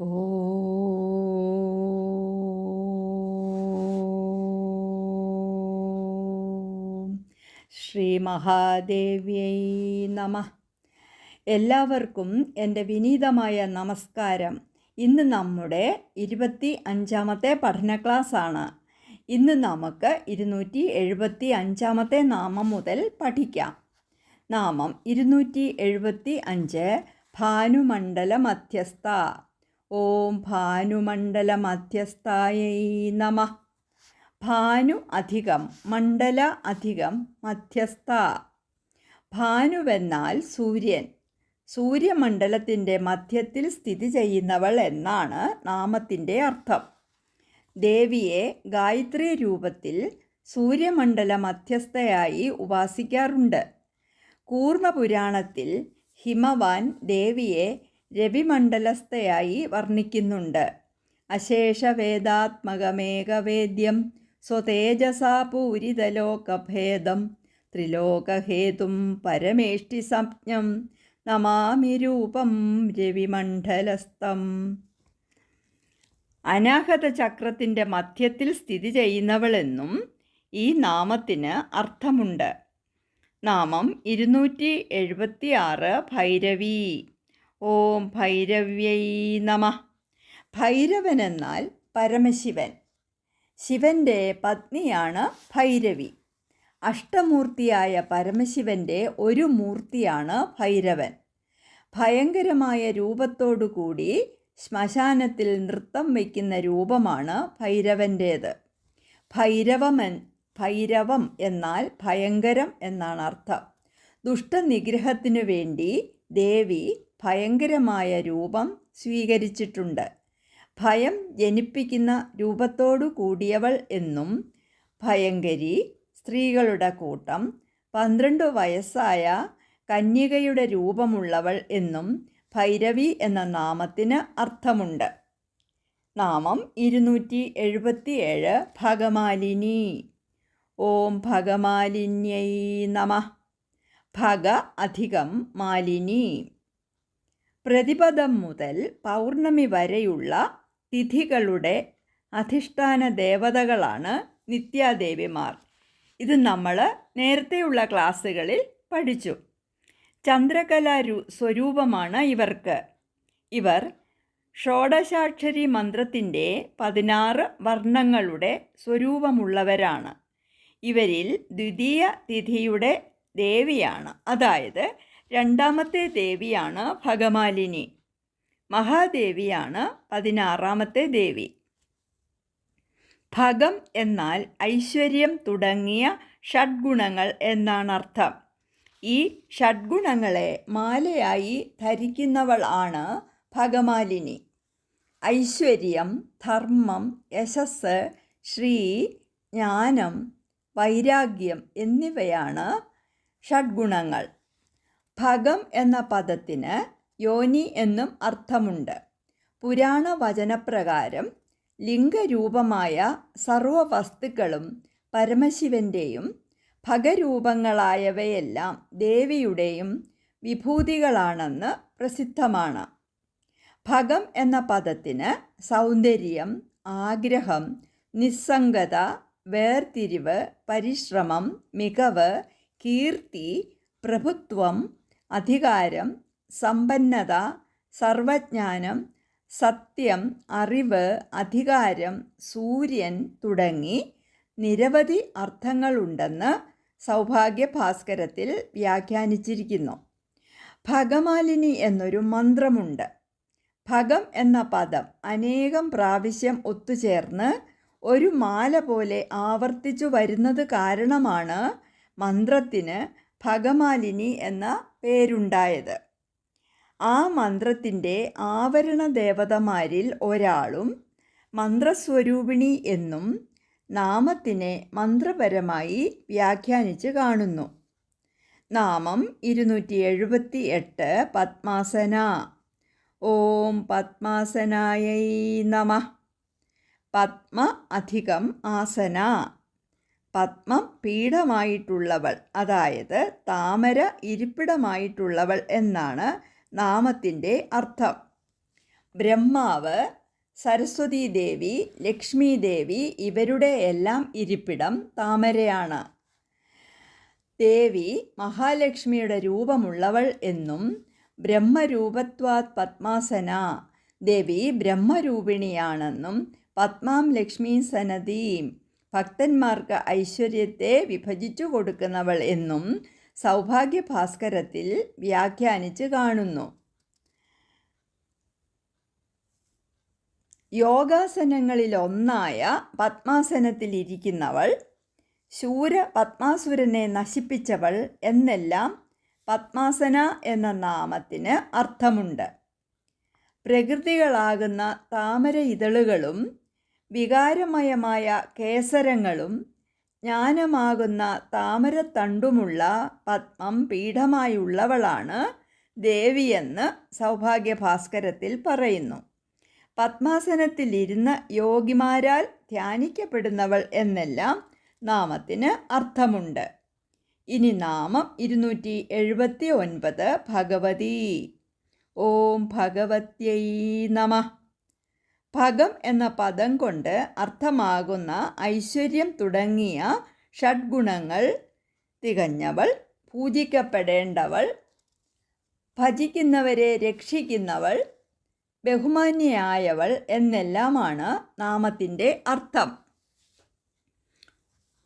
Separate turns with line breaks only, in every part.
ഓ ശ്രീ മഹാദേവ്യൈ നമ. എല്ലാവർക്കും എന്റെ വിനീതമായ നമസ്കാരം. ഇന്ന് നമ്മുടെ ഇരുപത്തി അഞ്ചാമത്തെ പഠന ക്ലാസ്സാണ്. ഇന്ന് നമുക്ക് ഇരുന്നൂറ്റി എഴുപത്തി അഞ്ചാമത്തെ നാമം മുതൽ പഠിക്കാം. നാമം ഇരുന്നൂറ്റി എഴുപത്തി അഞ്ച് ഭാനുമണ്ഡല മധ്യസ്ഥ ഓം ഭാനുമണ്ഡല മധ്യസ്ഥായൈ നമ. ഭാനു അധികം മണ്ഡല അധികം മധ്യസ്ഥ. ഭാനുവെന്നാൽ സൂര്യൻ. സൂര്യമണ്ഡലത്തിന്റെ മധ്യത്തിൽ സ്ഥിതി ചെയ്യുന്നവൾ എന്നാണ് നാമത്തിന്റെ അർത്ഥം. ദേവിയെ ഗായത്രി രൂപത്തിൽ സൂര്യമണ്ഡല മധ്യസ്ഥയായി ഉപാസിക്കാറുണ്ട്. കൂർമ്മപുരാണത്തിൽ ഹിമവാൻ ദേവിയെ രവിമണ്ഡലസ്ഥയായി വർണിക്കുന്നുണ്ട്. അശേഷവേദാത്മകമേകവേദ്യം സ്വതേജസാ പൂരിതലോകഭേദം ത്രിലോകഹേതും പരമേഷ്ടി സംജ്ഞം നമാമി രൂപം രവിമണ്ഡലസ്ഥം. അനാഹത ചക്രത്തിന്റെ മധ്യത്തിൽ സ്ഥിതി ചെയ്യുന്നവളെന്നും ഈ നാമത്തിന് അർത്ഥമുണ്ട്. നാമം ഇരുന്നൂറ്റി എഴുപത്തി ആറ് ഭൈരവി. ഓം ഭൈരവ്യൈ നമ. ഭൈരവൻ എന്നാൽ പരമശിവൻ. ശിവന്റെ പത്നിയാണ് ഭൈരവി. അഷ്ടമൂർത്തിയായ പരമശിവന്റെ ഒരു മൂർത്തിയാണ് ഭൈരവൻ. ഭയങ്കരമായ രൂപത്തോടുകൂടി ശ്മശാനത്തിൽ നൃത്തം വയ്ക്കുന്ന രൂപമാണ് ഭൈരവന്റേത് ഭൈരവമൻ ഭൈരവം എന്നാൽ ഭയങ്കരം എന്നാണ് അർത്ഥം. ദുഷ്ടനിഗ്രഹത്തിനു വേണ്ടി ദേവി ഭയങ്കരമായ രൂപം സ്വീകരിച്ചിട്ടുണ്ട്. ഭയം ജനിപ്പിക്കുന്ന രൂപത്തോടു കൂടിയവൾ എന്നും ഭയങ്കരി സ്ത്രീകളുടെ കൂട്ടം പന്ത്രണ്ട് വയസ്സായ കന്യകയുടെ രൂപമുള്ളവൾ എന്നും ഭൈരവി എന്ന നാമത്തിന് അർത്ഥമുണ്ട്. നാമം ഇരുന്നൂറ്റി എഴുപത്തിയേഴ് ഭഗമാലിനി. ഓം ഭഗമാലിന്യൈ നമ. ഭഗ അധികം മാലിനി. പ്രതിപദം മുതൽ പൗർണമി വരെയുള്ള തിഥികളുടെ അധിഷ്ഠാന ദേവതകളാണ് നിത്യാദേവിമാർ. ഇത് നമ്മൾ നേരത്തെയുള്ള ക്ലാസ്സുകളിൽ പഠിച്ചു. ചന്ദ്രകലാരു സ്വരൂപമാണ് ഇവർക്ക്. ഇവർ ഷോഡശാക്ഷരി മന്ത്രത്തിന്റെ പതിനാറ് വർണങ്ങളുടെ സ്വരൂപമുള്ളവരാണ്. ഇവരിൽ ദ്വിതീയ തിഥിയുടെ ദേവിയാണ്. അതായത് രണ്ടാമത്തെ ദേവിയാണ് ഭഗമാലിനി. മഹാദേവിയാണ് പതിനാറാമത്തെ ദേവി. ഭഗം എന്നാൽ ഐശ്വര്യം തുടങ്ങിയ ഷഡ്ഗുണങ്ങൾ എന്നാണ് അർത്ഥം. ഈ ഷഡ്ഗുണങ്ങളെ മാലയായി ധരിക്കുന്നവൾ ആണ് ഭഗമാലിനി. ഐശ്വര്യം ധർമ്മം യശസ് ശ്രീ ജ്ഞാനം വൈരാഗ്യം എന്നിവയാണ് ഷഡ്ഗുണങ്ങൾ. ഭഗം എന്ന പദത്തിന് യോനി എന്നും അർത്ഥമുണ്ട്. പുരാണ വചനപ്രകാരം ലിംഗരൂപമായ സർവവസ്തുക്കളും പരമശിവന്റെയും ഭഗരൂപങ്ങളായവയെല്ലാം ദേവിയുടെയും വിഭൂതികളാണെന്ന് പ്രസിദ്ധമാണ്. ഭഗം എന്ന പദത്തിന് സൗന്ദര്യം ആഗ്രഹം നിസ്സംഗത വേർതിരിവ് പരിശ്രമം മികവ് കീർത്തി പ്രഭുത്വം അധികാരം സമ്പന്നത സർവജ്ഞാനം സത്യം അറിവ് അധികാരം സൂര്യൻ തുടങ്ങി നിരവധി അർത്ഥങ്ങളുണ്ടെന്ന് സൗഭാഗ്യഭാസ്കരത്തിൽ വ്യാഖ്യാനിച്ചിരിക്കുന്നു. ഭഗമാലിനി എന്നൊരു മന്ത്രമുണ്ട്. ഭഗം എന്ന പദം അനേകം പ്രാവശ്യം ഒത്തുചേർന്ന് ഒരു മാല പോലെ ആവർത്തിച്ചു വരുന്നത് കാരണമാണ് മന്ത്രത്തിന് ഭഗമാലിനി എന്ന പേരുണ്ടായത്. ആ മന്ത്രത്തിന്റെ ആവരണ ദേവതമാരിൽ ഒരാളും മന്ത്രസ്വരൂപിണി എന്നും നാമത്തിനെ മന്ത്രപരമായി വ്യാഖ്യാനിച്ച് കാണുന്നു. നാമം ഇരുന്നൂറ്റി എഴുപത്തി എട്ട് പത്മാസന. ഓം പത്മാസനായൈ നമ. പത്മ അധികം ആസന. പത്മം പീഠമായിട്ടുള്ളവൾ അതായത് താമര ഇരിപ്പിടമായിട്ടുള്ളവൾ എന്നാണ് നാമത്തിന്റെ അർത്ഥം. ബ്രഹ്മാവ് സരസ്വതി ദേവി ലക്ഷ്മി ദേവി ഇവരുടെ എല്ലാം ഇരിപ്പിടം താമരയാണ്. ദേവി മഹാലക്ഷ്മിയുടെ രൂപമുള്ളവൾ എന്നും ബ്രഹ്മരൂപത്വാത് പത്മാസന ദേവി ബ്രഹ്മരൂപിണിയാണെന്നും പത്മാം ലക്ഷ്മീ സനദീം ഭക്തന്മാർക്ക് ഐശ്വര്യത്തെ വിഭജിച്ചു കൊടുക്കുന്നവൾ എന്നും സൗഭാഗ്യഭാസ്കരത്തിൽ വ്യാഖ്യാനിച്ച് കാണുന്നു. യോഗാസനങ്ങളിലൊന്നായ പത്മാസനത്തിലിരിക്കുന്നവൾ ശൂര പത്മാസുരനെ നശിപ്പിച്ചവൾ എന്നെല്ലാം പത്മാസന എന്ന നാമത്തിന് അർത്ഥമുണ്ട്. പ്രകൃതികളാകുന്ന താമര ഇതളുകളും വികാരമയമായ കേസരങ്ങളും ജ്ഞാനമാകുന്ന താമരത്തണ്ടുമുള്ള പത്മം പീഠമായുള്ളവളാണ് ദേവിയെന്ന് സൗഭാഗ്യഭാസ്കരത്തിൽ പറയുന്നു. പത്മാസനത്തിലിരുന്ന യോഗിമാരാൽ ധ്യാനിക്കപ്പെടുന്നവൾ എന്നെല്ലാം നാമത്തിന് അർത്ഥമുണ്ട്. ഇനി നാമം ഇരുന്നൂറ്റി എഴുപത്തി ഒൻപത് ഭഗവതി. ഓം ഭഗവത്യൈ നമ. ഭഗം എന്ന പദം കൊണ്ട് അർത്ഥമാകുന്ന ഐശ്വര്യം തുടങ്ങിയ ഷഡ്ഗുണങ്ങൾ തികഞ്ഞവൾ പൂജിക്കപ്പെടേണ്ടവൾ ഭജിക്കുന്നവരെ രക്ഷിക്കുന്നവൾ ബഹുമാന്യയായവൾ എന്നെല്ലാമാണ് നാമത്തിന്റെ അർത്ഥം.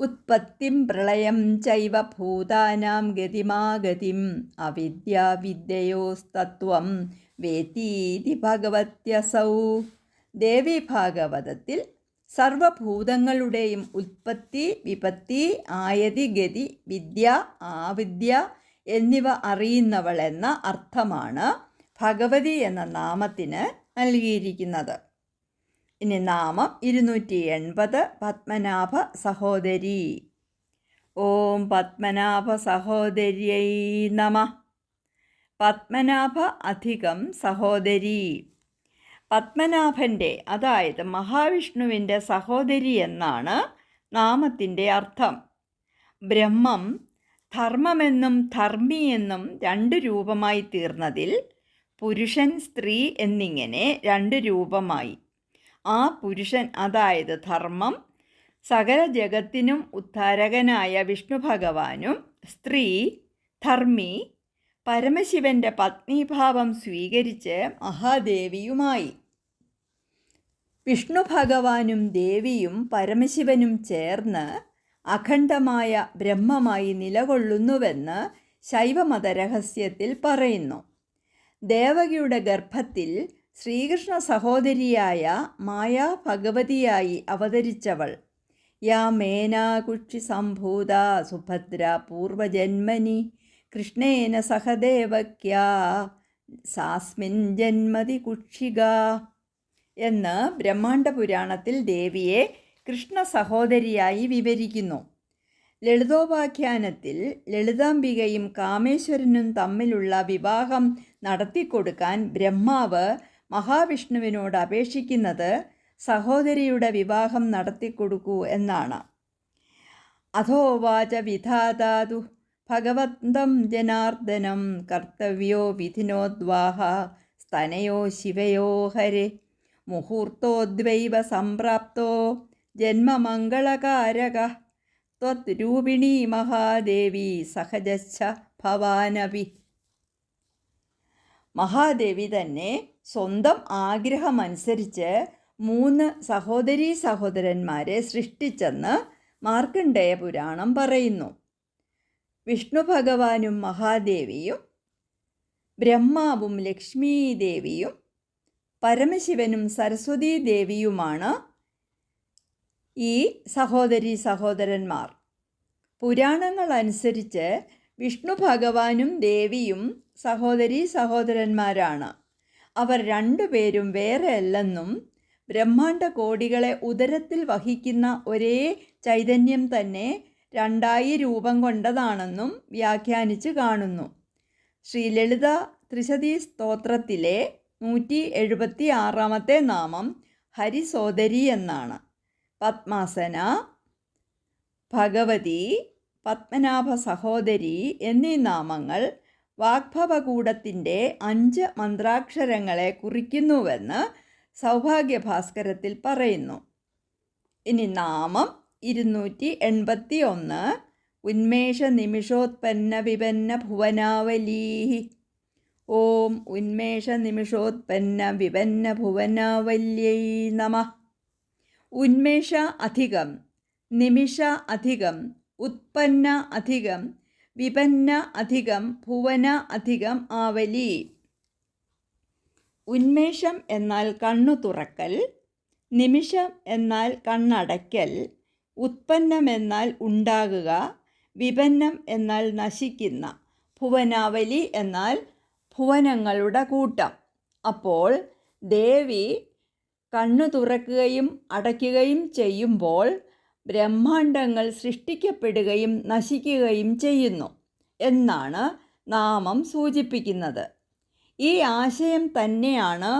ഉത്പത്തിം പ്രളയം ചൈവ ഭൂതാനാം ഗതിമാഗതിം അവിദ്യാവിദ്യയോസ്തത്വം വേത്തീതി ഭഗവത്യസൗ. ദേവി ഭാഗവതത്തിൽ സർവഭൂതങ്ങളുടെയും ഉത്പത്തി വിപത്തി ആയതി ഗതി വിദ്യ ആവിദ്യ എന്നിവ അറിയുന്നവൾ എന്ന അർത്ഥമാണ് ഭഗവതി എന്ന നാമത്തിന് നൽകിയിരിക്കുന്നത്. ഇനി നാമം ഇരുന്നൂറ്റി എൺപത് പത്മനാഭ സഹോദരി. ഓം പത്മനാഭ സഹോദര്യൈ നമ. പത്മനാഭ അധികം സഹോദരി. പത്മനാഭന്റെ അതായത് മഹാവിഷ്ണുവിന്റെ സഹോദരി എന്നാണ് നാമത്തിന്റെ അർത്ഥം. ബ്രഹ്മം ധർമ്മമെന്നും ധർമ്മി എന്നും രണ്ട് രൂപമായി തീർന്നതിൽ പുരുഷൻ സ്ത്രീ എന്നിങ്ങനെ രണ്ട് രൂപമായി. ആ പുരുഷൻ അതായത് ധർമ്മം സകല ജഗത്തിനും ഉദ്ധാരകനായ വിഷ്ണു ഭഗവാനും സ്ത്രീ ധർമ്മി പരമശിവന്റെ പത്നീഭാവം സ്വീകരിച്ച് മഹാദേവിയുമായി. വിഷ്ണു ഭഗവാനും ദേവിയും പരമശിവനും ചേർന്ന് അഖണ്ഡമായ ബ്രഹ്മമായി നിലകൊള്ളുന്നുവെന്ന് ശൈവമത രഹസ്യത്തിൽ പറയുന്നു. ദേവകിയുടെ ഗർഭത്തിൽ ശ്രീകൃഷ്ണ സഹോദരിയായ മായാ ഭഗവതിയായി അവതരിച്ചവൾ. യാ മേനാകുക്ഷി സംഭൂത സുഭദ്ര പൂർവജന്മനി കൃഷ്ണേന സഹദേവക്യാ സാസ്മിൻ ജന്മതി കുക്ഷിക. എന്ന് ബ്രഹ്മാണ്ഡ പുരാണത്തിൽ ദേവിയെ കൃഷ്ണ സഹോദരിയായി വിവരിക്കുന്നു. ലളിതോപാഖ്യാനത്തിൽ ലളിതാംബികയും കാമേശ്വരനും തമ്മിലുള്ള വിവാഹം നടത്തിക്കൊടുക്കാൻ ബ്രഹ്മാവ് മഹാവിഷ്ണുവിനോട് അപേക്ഷിക്കുന്നത് സഹോദരിയുടെ വിവാഹം നടത്തിക്കൊടുക്കൂ എന്നാണ്. അധോവാച വിധാതാതു ഭഗവന്തം ജനാർദ്ദനം കർത്തവ്യോ വിധിനോദ്വാഹ സ്തനയോ ശിവയോ ഹരെ മുഹൂർത്തോദ്വൈവ സംപ്രാപ്തോ ജന്മമംഗളകാരക ത്വരൂപിണി മഹാദേവി സഹജശ്ച ഭവാനവി. മഹാദേവി തന്നെ സ്വന്തം ആഗ്രഹമനുസരിച്ച് മൂന്ന് സഹോദരീ സഹോദരന്മാരെ സൃഷ്ടിച്ചെന്ന് മാർക്കണ്ഡേയ പുരാണം പറയുന്നു. വിഷ്ണു ഭഗവാനും മഹാദേവിയും ബ്രഹ്മാവും ലക്ഷ്മീദേവിയും പരമശിവനും സരസ്വതീ ദേവിയുമാണ് ഈ സഹോദരി സഹോദരന്മാർ. പുരാണങ്ങൾ അനുസരിച്ച് വിഷ്ണു ഭഗവാനും ദേവിയും സഹോദരി സഹോദരന്മാരാണ്. അവർ രണ്ടുപേരും വേറെ അല്ലെന്നും ബ്രഹ്മാണ്ട കോടികളെ ഉദരത്തിൽ വഹിക്കുന്ന ഒരേ ചൈതന്യം തന്നെ രണ്ടായി രൂപം കൊണ്ടതാണെന്നും വ്യാഖ്യാനിച്ചു കാണുന്നു. ശ്രീലളിത ത്രിശതി സ്തോത്രത്തിലെ നൂറ്റി എഴുപത്തി ആറാമത്തെ നാമം ഹരിസോദരി എന്നാണ്. പത്മാസന ഭഗവതി പത്മനാഭ സഹോദരി എന്നീ നാമങ്ങൾ വാഗ്ഭവകൂടത്തിന്റെ അഞ്ച് മന്ത്രാക്ഷരങ്ങളെ കുറിക്കുന്നുവെന്ന് സൗഭാഗ്യഭാസ്കരത്തിൽ പറയുന്നു. ഇനി നാമം ഇരുന്നൂറ്റി എൺപത്തി ഒന്ന് ഉന്മേഷ നിമിഷോത്പന്ന വിപന്ന ഭുവനാവലീ ഓം ഉന്മേഷ നിമിഷോത്പന്ന വിപന്ന ഭുവനാവല്യൈ നമ. ഉന്മേഷ അധികം നിമിഷ അധികം ഉത്പന്ന അധികം വിപന്ന അധികം ഭുവന അധികം ആവലി. ഉന്മേഷം എന്നാൽ കണ്ണു തുറക്കൽ നിമിഷം എന്നാൽ കണ്ണടയ്ക്കൽ ഉത്പന്നം എന്നാൽ ഉണ്ടാകുക വിപന്നം എന്നാൽ നശിക്കുന്ന ഭുവനാവലി എന്നാൽ ഭുവനങ്ങളുടെ കൂട്ടം. അപ്പോൾ ദേവി കണ്ണു തുറക്കുകയും അടയ്ക്കുകയും ചെയ്യുമ്പോൾ ബ്രഹ്മാണ്ടങ്ങൾ സൃഷ്ടിക്കപ്പെടുകയും നശിക്കുകയും ചെയ്യുന്നു എന്നാണ് നാമം സൂചിപ്പിക്കുന്നത്. ഈ ആശയം തന്നെയാണ്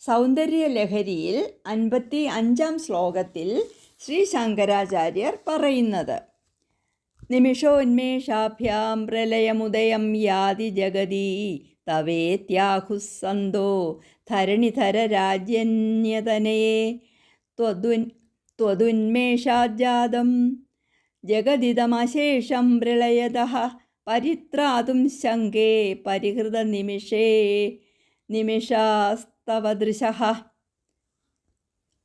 സൗന്ദര്യലഹരിയിൽ അൻപത്തി അഞ്ചാം ശ്ലോകത്തിൽ ശ്രീ ശങ്കരാചാര്യർ പറയുന്നത്. നിമിഷോന്മേഷാഭ്യാം പ്രലയമുദയം യാതി ജഗതി തവേത്യാഹുസന്തോ ധരണിധരരാജ്യന്യതനയെ രാജന്യതനയെ ത്വതുന്മേഷാജാതം ജഗതിദമശേഷം പ്രളയത പരിത്രാതും ശങ്കേ പരിഹൃത നിമിഷേ നിമിഷാസ്തവദൃശ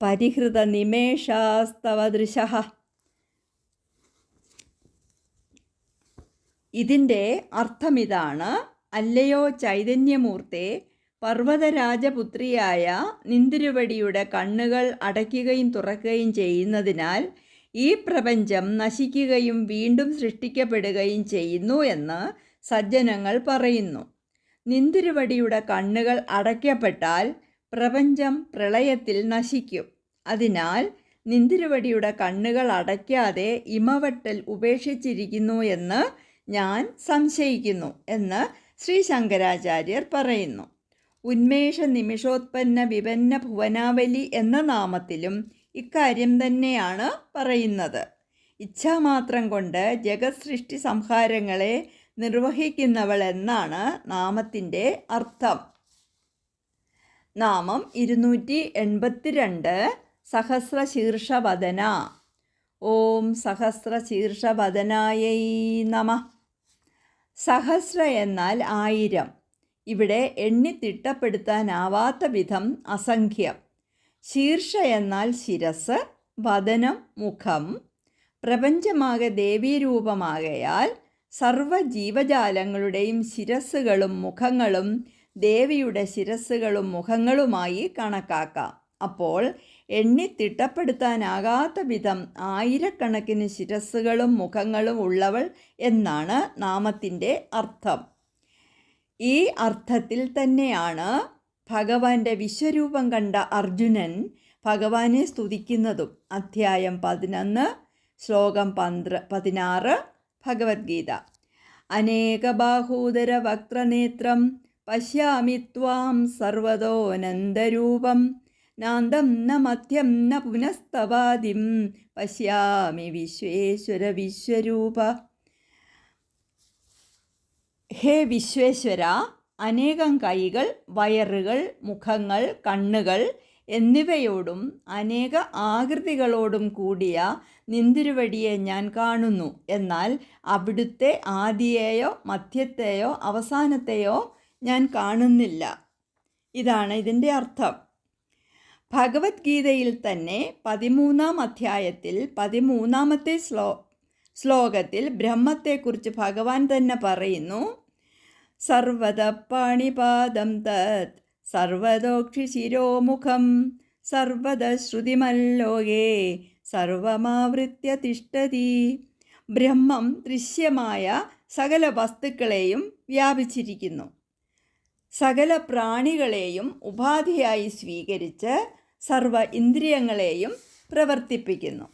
പരിഹൃത നിമേഷാസ്തവദൃശ ഇതിന്റെ അർത്ഥമിതാണ് അല്ലയോ ചൈതന്യമൂർത്തെ പർവതരാജപുത്രിയായ നിന്തിരുവടിയുടെ കണ്ണുകൾ അടയ്ക്കുകയും തുറക്കുകയും ചെയ്യുന്നതിനാൽ ഈ പ്രപഞ്ചം നശിക്കുകയും വീണ്ടും സൃഷ്ടിക്കപ്പെടുകയും ചെയ്യുന്നു എന്ന് സജ്ജനങ്ങൾ പറയുന്നു. നിന്തിരുവടിയുടെ കണ്ണുകൾ അടയ്ക്കപ്പെട്ടാൽ പ്രപഞ്ചം പ്രളയത്തിൽ നശിക്കും. അതിനാൽ നിന്തിരുവടിയുടെ കണ്ണുകൾ അടയ്ക്കാതെ ഇമവട്ടൽ ഉപേക്ഷിച്ചിരിക്കുന്നു എന്ന് ഞാൻ സംശയിക്കുന്നു എന്ന് ശ്രീ ശങ്കരാചാര്യർ പറയുന്നു ഉന്മേഷ നിമിഷോത്പന്ന വിപന്ന ഭുവനാവലി എന്ന നാമത്തിലും ഇക്കാര്യം തന്നെയാണ് പറയുന്നത്. ഇച്ഛാമാത്രം കൊണ്ട് ജഗത് സൃഷ്ടി സംഹാരങ്ങളെ നിർവഹിക്കുന്നവൾ എന്നാണ് നാമത്തിന്റെ അർത്ഥം. നാമം ഇരുന്നൂറ്റി എൺപത്തിരണ്ട് സഹസ്രശീർഷവദന. ഓം സഹസ്രശീർഷവദനായൈ നമ. സഹസ്ര എന്നാൽ ആയിരം. ഇവിടെ എണ്ണി തിട്ടപ്പെടുത്താനാവാത്ത വിധം അസംഖ്യം. ശീർഷ എന്നാൽ ശിരസ് വദനം മുഖം. പ്രപഞ്ചമാകെ ദേവീരൂപമാകയാൽ സർവ ജീവജാലങ്ങളുടെയും ശിരസ്സുകളും മുഖങ്ങളും ദേവിയുടെ ശിരസ്സുകളും മുഖങ്ങളുമായി കണക്കാക്കാം. അപ്പോൾ എണ്ണി തിട്ടപ്പെടുത്താനാകാത്ത വിധം ആയിരക്കണക്കിന് ശിരസ്സുകളും മുഖങ്ങളും ഉള്ളവൾ എന്നാണ് നാമത്തിന്റെ അർത്ഥം. ഈ അർത്ഥത്തിൽ തന്നെയാണ് ഭഗവാന്റെ വിശ്വരൂപം കണ്ട അർജുനൻ ഭഗവാനെ സ്തുതിക്കുന്നതും. അധ്യായം പതിനൊന്ന് ശ്ലോകം പന്ത്ര പതിനാറ് ഭഗവത്ഗീത. അനേകബാഹൂദര വക്രനേത്രം പശ്യാമി സർവതോനന്ദരൂപം. നാന്തം ന മധ്യം ന പുനസ്തവാദിം. പശ്യാമി വിശ്വേശ്വര വിശ്വരൂപ. ഹേ വിശ്വേശ്വര അനേകം കൈകൾ വയറുകൾ മുഖങ്ങൾ കണ്ണുകൾ എന്നിവയോടും അനേക ആകൃതികളോടും കൂടിയ നിന്തിരുവടിയെ ഞാൻ കാണുന്നു. എന്നാൽ അവിടുത്തെ ആദിയെയോ മധ്യത്തെയോ അവസാനത്തെയോ ഞാൻ കാണുന്നില്ല. ഇതാണ് ഇതിന്റെ അർത്ഥം. ഭഗവത്ഗീതയിൽ തന്നെ പതിമൂന്നാം അധ്യായത്തിൽ പതിമൂന്നാമത്തെ ശ്ലോ ശ്ലോകത്തിൽ ബ്രഹ്മത്തെക്കുറിച്ച് ഭഗവാൻ തന്നെ പറയുന്നു. സർവത പാണിപാദം തത് സർവതോക്ഷി ശിരോമുഖം സർവത ശ്രുതിമല്ലോകേ സർവമാവൃത്യ തിഷ്ടതി ബ്രഹ്മം ദൃശ്യമായ സകല വസ്തുക്കളെയും വ്യാപിച്ചിരിക്കുന്നു. സകല പ്രാണികളെയും ഉപാധിയായി സ്വീകരിച്ച് സർവ ഇന്ദ്രിയങ്ങളെയും പ്രവർത്തിപ്പിക്കുന്നു.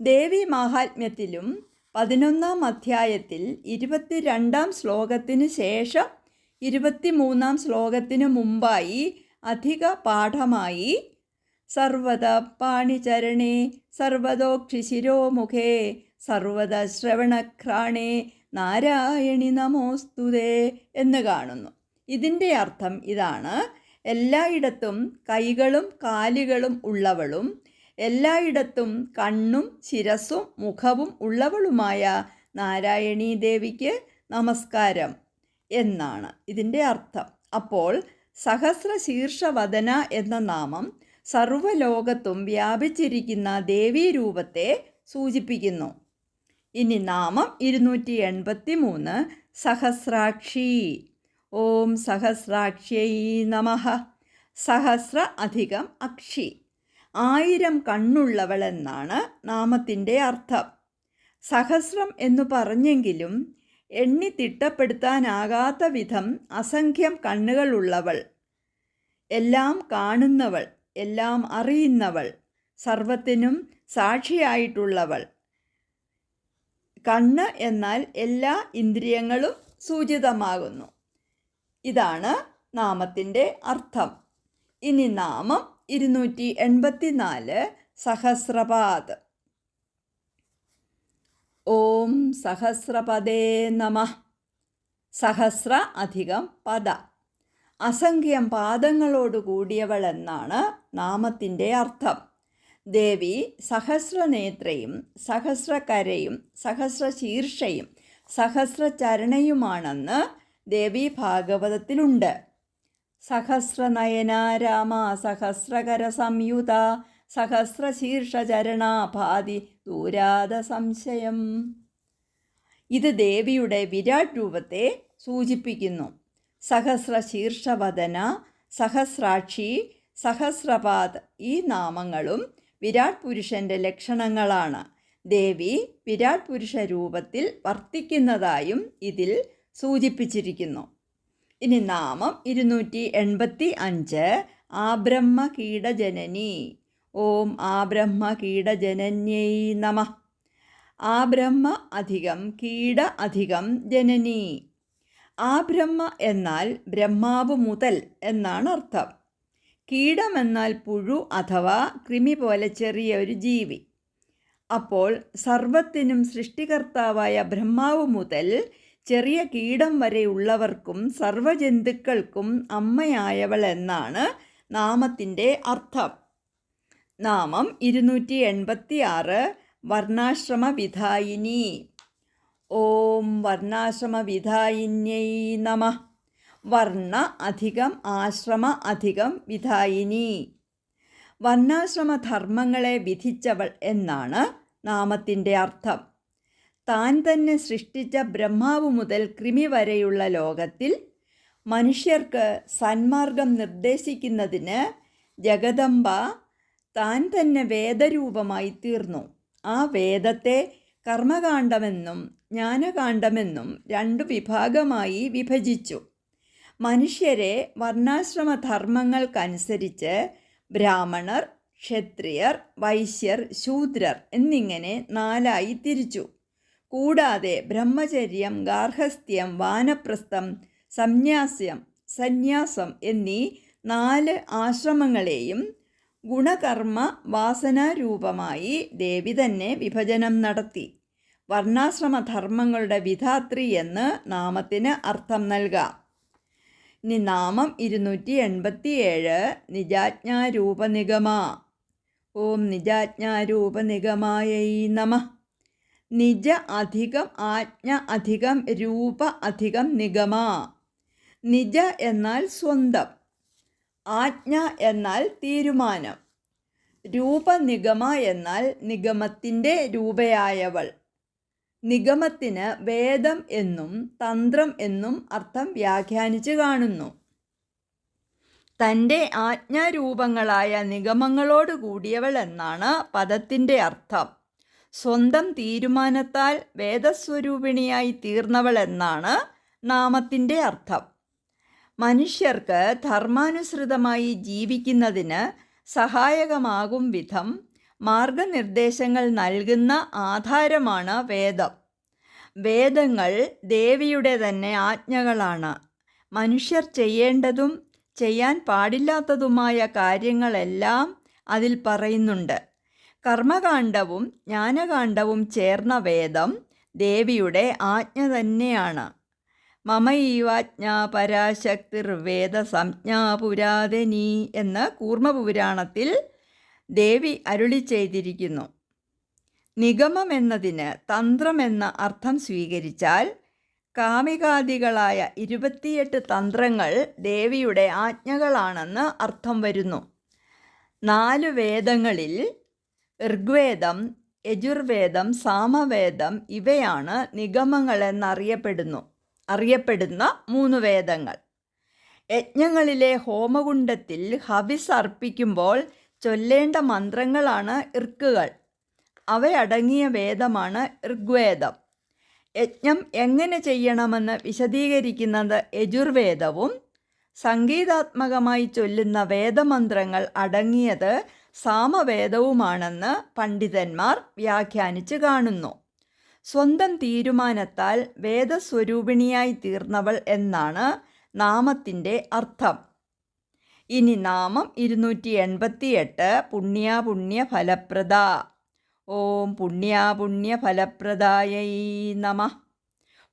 ദേവി മാഹാത്മ്യത്തിലും പതിനൊന്നാം അധ്യായത്തിൽ ഇരുപത്തിരണ്ടാം ശ്ലോകത്തിന് ശേഷം ഇരുപത്തിമൂന്നാം ശ്ലോകത്തിന് മുമ്പായി അധിക പാഠമായി സർവത പാണിചരണേ സർവതോക്ഷി ശിരോമുഖേ സർവത ശ്രവണഘ്രാണേ നാരായണി നമോസ്തുതേ എന്ന് കാണുന്നു. ഇതിന്റെ അർത്ഥം ഇതാണ്. എല്ലായിടത്തും കൈകളും കാലുകളും ഉള്ളവളും എല്ലായിടത്തും കണ്ണും ശിരസും മുഖവും ഉള്ളവളുമായ നാരായണീ ദേവിക്ക് നമസ്കാരം എന്നാണ് ഇതിന്റെ അർത്ഥം. അപ്പോൾ സഹസ്രശീർഷവദന എന്ന നാമം സർവലോകത്തും വ്യാപിച്ചിരിക്കുന്ന ദേവീരൂപത്തെ സൂചിപ്പിക്കുന്നു. ഇനി നാമം ഇരുന്നൂറ്റി എൺപത്തി മൂന്ന് സഹസ്രാക്ഷി. ഓം സഹസ്രാക്ഷ്യൈ നമ. സഹസ്ര അധികം അക്ഷി. ആയിരം കണ്ണുള്ളവളെന്നാണ് നാമത്തിന്റെ അർത്ഥം. സഹസ്രം എന്നു പറഞ്ഞെങ്കിലും എണ്ണി തിട്ടപ്പെടുത്താനാകാത്ത വിധം അസംഖ്യം കണ്ണുകളുള്ളവൾ. എല്ലാം കാണുന്നവൾ എല്ലാം അറിയുന്നവൾ സർവത്തിനും സാക്ഷിയായിട്ടുള്ളവൾ. കണ്ണ് എന്നാൽ എല്ലാ ഇന്ദ്രിയങ്ങളും സൂചിതമാകുന്നു. ഇതാണ് നാമത്തിന്റെ അർത്ഥം. ഇനി നാമം ഇരുന്നൂറ്റി എൺപത്തി നാല് സഹസ്രപാദ്. ഓം സഹസ്രപദേ നമ. സഹസ്ര അധികം പദ. അസംഖ്യം പാദങ്ങളോട് കൂടിയവൾ എന്നാണ് നാമത്തിന്റെ അർത്ഥം. ദേവി സഹസ്രനേത്രയും സഹസ്രകരയും സഹസ്രശീർഷയും സഹസ്രചരണയുമാണെന്ന് ദേവി ഭാഗവതത്തിലുണ്ട് സഹസ്രനയന രാമ സഹസ്രകര സംയുത സഹസ്രശീർഷചരണാഭാതി ദൂരാത സംശയം ഇത് ദേവിയുടെ വിരാട് രൂപത്തെ സൂചിപ്പിക്കുന്നു. സഹസ്രശീർഷവദന സഹസ്രാക്ഷി സഹസ്രപാദ് ഈ നാമങ്ങളും വിരാട് പുരുഷന്റെ ലക്ഷണങ്ങളാണ്. ദേവി വിരാട് പുരുഷ രൂപത്തിൽ വർത്തിക്കുന്നതായും ഇതിൽ സൂചിപ്പിച്ചിരിക്കുന്നു. ഇനി നാമം ഇരുന്നൂറ്റി എൺപത്തി അഞ്ച് ആബ്രഹ്മ കീടജനനി ഓം ആബ്രഹ്മ കീടജനന്യൈ നമ. ആബ്രഹ്മ അധികം കീട അധികം ജനനി. ആബ്രഹ്മ എന്നാൽ ബ്രഹ്മാവ് മുതൽ എന്നാണ് അർത്ഥം. കീടമെന്നാൽ പുഴു അഥവാ കൃമി പോലെ ചെറിയ ഒരു ജീവി. അപ്പോൾ സർവത്തിനും സൃഷ്ടികർത്താവായ ബ്രഹ്മാവ് മുതൽ ചെറിയ കീടം വരെയുള്ളവർക്കും സർവജന്തുക്കൾക്കും അമ്മയായവൾ എന്നാണ് നാമത്തിന്റെ അർത്ഥം. നാമം ഇരുന്നൂറ്റി എൺപത്തി ആറ് വർണാശ്രമ വിധായിനി ഓം വർണാശ്രമ വിധായിന്യൈ നമ. വർണ അധികം ആശ്രമ അധികം വിധായിനി. വർണാശ്രമ ധർമ്മങ്ങളെ വിധിച്ചവൾ എന്നാണ് നാമത്തിന്റെ അർത്ഥം. താൻ തന്നെ സൃഷ്ടിച്ച ബ്രഹ്മാവ് മുതൽ കൃമി വരെയുള്ള ലോകത്തിൽ മനുഷ്യർക്ക് സന്മാർഗം നിർദ്ദേശിക്കുന്നതിന് ജഗദംബ താൻ തന്നെ വേദരൂപമായി തീർന്നു. ആ വേദത്തെ കർമ്മകാണ്ഡമെന്നും ജ്ഞാനകാണ്ഡമെന്നും രണ്ടു വിഭാഗമായി വിഭജിച്ചു. മനുഷ്യരെ വർണാശ്രമ ധർമ്മങ്ങൾക്കനുസരിച്ച് ബ്രാഹ്മണർ ക്ഷത്രിയർ വൈശ്യർ ശൂദ്രർ എന്നിങ്ങനെ നാലായി തിരിച്ചു. കൂടാതെ ബ്രഹ്മചര്യം ഗാർഹസ്ഥ്യം വാനപ്രസ്ഥം സംന്യാസ്യം സന്യാസം എന്നീ നാല് ആശ്രമങ്ങളെയും ഗുണകർമ്മ വാസനാരൂപമായി ദേവി തന്നെ വിഭജനം നടത്തി. വർണാശ്രമധർമ്മങ്ങളുടെ വിധാത്രി എന്ന് നാമത്തിന് അർത്ഥം നൽകാം. ഇനി നാമം ഇരുന്നൂറ്റി എൺപത്തിയേഴ് നിജാജ്ഞാരൂപനിഗമ. ഓം നിജാജ്ഞാരൂപനിഗമായൈ നമ. നിജ അധികം ആജ്ഞ അധികം രൂപ അധികം നിഗമ. നിജ എന്നാൽ സ്വന്തം ആജ്ഞ എന്നാൽ തീരുമാനം. രൂപനിഗമ എന്നാൽ നിഗമത്തിന്റെ രൂപയായവൾ. നിഗമത്തിന് വേദം എന്നും തന്ത്രം എന്നും അർത്ഥം വ്യാഖ്യാനിച്ച് കാണുന്നു. തന്റെ ആജ്ഞാരൂപങ്ങളായ നിഗമങ്ങളോട് കൂടിയവൾ എന്നാണ് പദത്തിന്റെ അർത്ഥം. സ്വന്തം തീരുമാനത്താൽ വേദസ്വരൂപിണിയായി തീർന്നവൾ എന്നാണ് നാമത്തിന്റെ അർത്ഥം. മനുഷ്യർക്ക് ധർമാനുസൃതമായി ജീവിക്കുന്നതിന് സഹായകമാകും വിധം മാർഗനിർദ്ദേശങ്ങൾ നൽകുന്ന ആധാരമാണ് വേദം. വേദങ്ങൾ ദേവിയുടെ തന്നെ ആജ്ഞകളാണ്. മനുഷ്യർ ചെയ്യേണ്ടതും ചെയ്യാൻ പാടില്ലാത്തതുമായ കാര്യങ്ങളെല്ലാം അതിൽ പറയുന്നുണ്ട്. കർമ്മകാണ്ഡവും ജ്ഞാനകാണ്ഡവും ചേർന്ന വേദം ദേവിയുടെ ആജ്ഞ തന്നെയാണ്. മമൈവാജ്ഞ പരാശക്തിർ വേദസംജ്ഞാ പുരാതനീ എന്ന് കൂർമ്മപുരാണത്തിൽ ദേവി അരുളി ചെയ്തിരിക്കുന്നു. നിഗമം എന്നതിന് തന്ത്രം എന്ന അർത്ഥം സ്വീകരിച്ചാൽ കാമികാദികളായ ഇരുപത്തിയെട്ട് തന്ത്രങ്ങൾ ദേവിയുടെ ആജ്ഞകളാണെന്ന് അർത്ഥം വരുന്നു. നാല് വേദങ്ങളിൽ ഋഗ്വേദം യജുർവേദം സാമവേദം ഇവയാണ് നിഗമങ്ങളെന്നറിയപ്പെടുന്നു അറിയപ്പെടുന്ന മൂന്ന് വേദങ്ങൾ. യജ്ഞങ്ങളിലെ ഹോമകുണ്ടത്തിൽ ഹവിസ് അർപ്പിക്കുമ്പോൾ ചൊല്ലേണ്ട മന്ത്രങ്ങളാണ് ഇർക്കുകൾ. അവയടങ്ങിയ വേദമാണ് ഋഗ്വേദം. യജ്ഞം എങ്ങനെ ചെയ്യണമെന്ന് വിശദീകരിക്കുന്നത് യജുർവേദവും സംഗീതാത്മകമായി ചൊല്ലുന്ന വേദമന്ത്രങ്ങൾ അടങ്ങിയത് സാമവേദവുമാണെന്ന് പണ്ഡിതന്മാർ വ്യാഖ്യാനിച്ച് കാണുന്നു. സ്വന്തം തീരുമാനത്താൽ വേദസ്വരൂപിണിയായി തീർന്നവൾ എന്നാണ് നാമത്തിന്റെ അർത്ഥം. ഇനി നാമം ഇരുന്നൂറ്റി എൺപത്തിയെട്ട് പുണ്യാപുണ്യ ഫലപ്രദ. ഓം പുണ്യാപുണ്യ ഫലപ്രദായൈ നമ.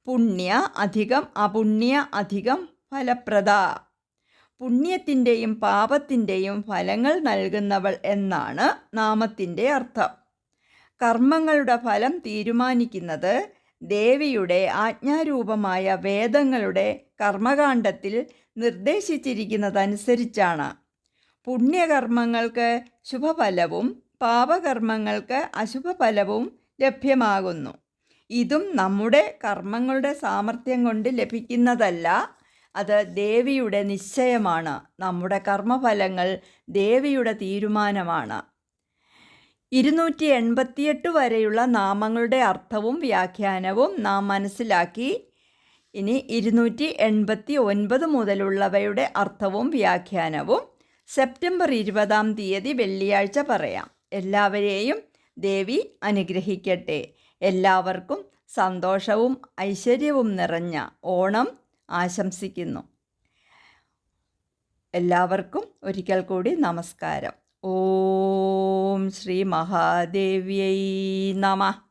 പുണ്യ അധികം അപുണ്യ അധികം ഫലപ്രദ. പുണ്യത്തിന്റെയും പാപത്തിന്റെയും ഫലങ്ങൾ നൽകുന്നവൾ എന്നാണ് നാമത്തിന്റെ അർത്ഥം. കർമ്മങ്ങളുടെ ഫലം തീരുമാനിക്കുന്നത് ദേവിയുടെ ആജ്ഞാരൂപമായ വേദങ്ങളുടെ കർമ്മകാണ്ഡത്തിൽ നിർദ്ദേശിച്ചിരിക്കുന്നതനുസരിച്ചാണ്. പുണ്യകർമ്മങ്ങൾക്ക് ശുഭഫലവും പാപകർമ്മങ്ങൾക്ക് അശുഭഫലവും ലഭ്യമാകുന്നു. ഇതും നമ്മുടെ കർമ്മങ്ങളുടെ സാമർഥ്യം കൊണ്ട് ലഭിക്കുന്നതല്ല അത് ദേവിയുടെ നിശ്ചയമാണ്. നമ്മുടെ കർമ്മഫലങ്ങൾ ദേവിയുടെ തീരുമാനമാണ്. ഇരുന്നൂറ്റി എൺപത്തിയെട്ട് വരെയുള്ള നാമങ്ങളുടെ അർത്ഥവും വ്യാഖ്യാനവും നാം മനസ്സിലാക്കി. ഇനി ഇരുന്നൂറ്റി എൺപത്തി ഒൻപത് മുതലുള്ളവയുടെ അർത്ഥവും വ്യാഖ്യാനവും സെപ്റ്റംബർ ഇരുപതാം തീയതി വെള്ളിയാഴ്ച പറയാം. എല്ലാവരെയും ദേവി അനുഗ്രഹിക്കട്ടെ. എല്ലാവർക്കും സന്തോഷവും ഐശ്വര്യവും നിറഞ്ഞ ഓണം ആശംസിക്കുന്നു. എല്ലാവർക്കും ഒരിക്കൽ കൂടി നമസ്കാരം. ഓം ശ്രീ മഹാദേവ്യൈ നമ.